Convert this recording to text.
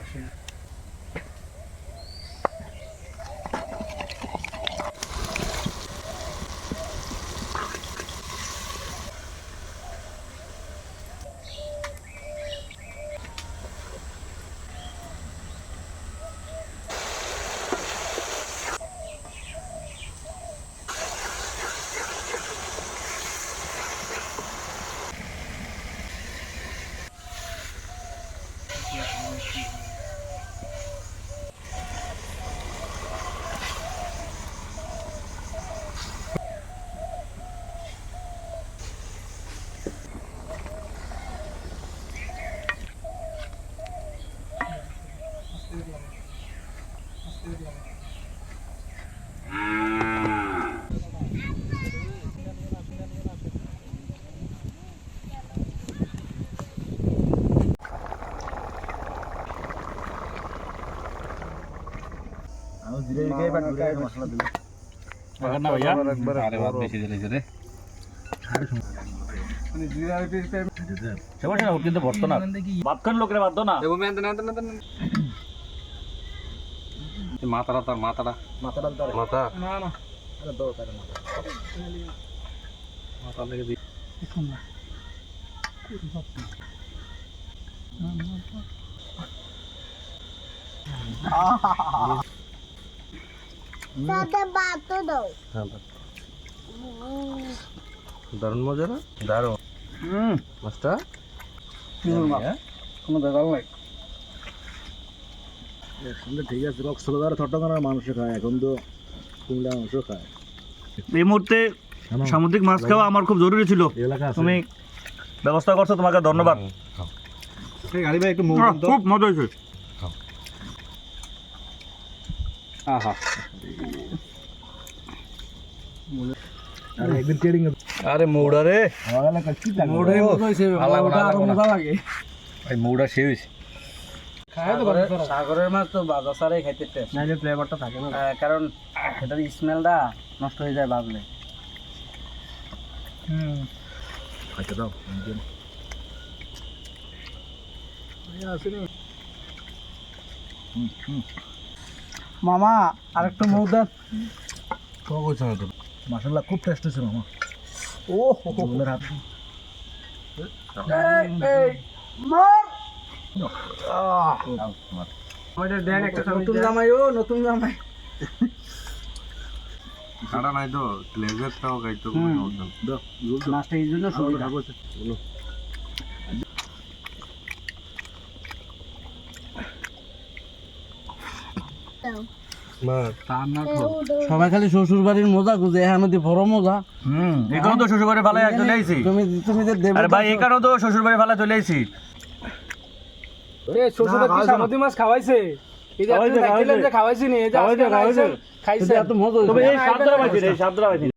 না কিন্তু বসতো না। ভাত খান লোকের বাধ্য না। মাথাটা তার মাথাটা। মাথা। মাথা। লেগে দি। দাদা বাতো দাও দারুণ মজা না? দারুণ। হুম। মাছটা কোনো ব্যাপার নাই। ঠিক আছে রক ষোলোদার থট্টকানা মানুষ খায় এখন তো কুমড়া মাংস খায়। এই মুহূর্তে সামুদ্রিক মাছ খাওয়া আমার খুব জরুরি ছিল। এলাকা তুমি ব্যবস্থা করছ তোমাকে ধন্যবাদ। গাড়ি ভাই একটু খুব মজা হয়েছে। আহা। আরে মৌড়া রে। মৌড়া সে হয়েছে। সাগরের মাছ তো বাজা সারাই খাইতে টেস্ট। নাইলে ফ্লেভারটা থাকে না। কারণ এটার স্মেলটা নষ্ট হয়ে যায় ভাবলে আচ্ছা দাও মামা আরেকটু মৌদা মাসাল্লাহ খুব টেস্ট হয়েছে মামা। ও হাত। নতুন জামাই ও নতুন জামাই। সারা নাই তো গ্লেজারটাও খাইতো দাও মাছটা এই জন্য সুবিধা সবাই খালি শ্বশুর বাড়ির মজা খুঁজে এখানে দি বড় মজা। হুম এখানে তো শ্বশুর বাড়ি ভালো চলে আইছি। তুমি তুমি যে দেবে আরে ভাই এখানে তো শ্বশুর বাড়ি ভালো চলে আইছি মাছ খাওয়াইছে। এই যে খাওয়াইছে, যে খাওয়াইছি। এই খাইছে খাইছে তবে এই সাতটা পাইছি রে সাতটা পাইছি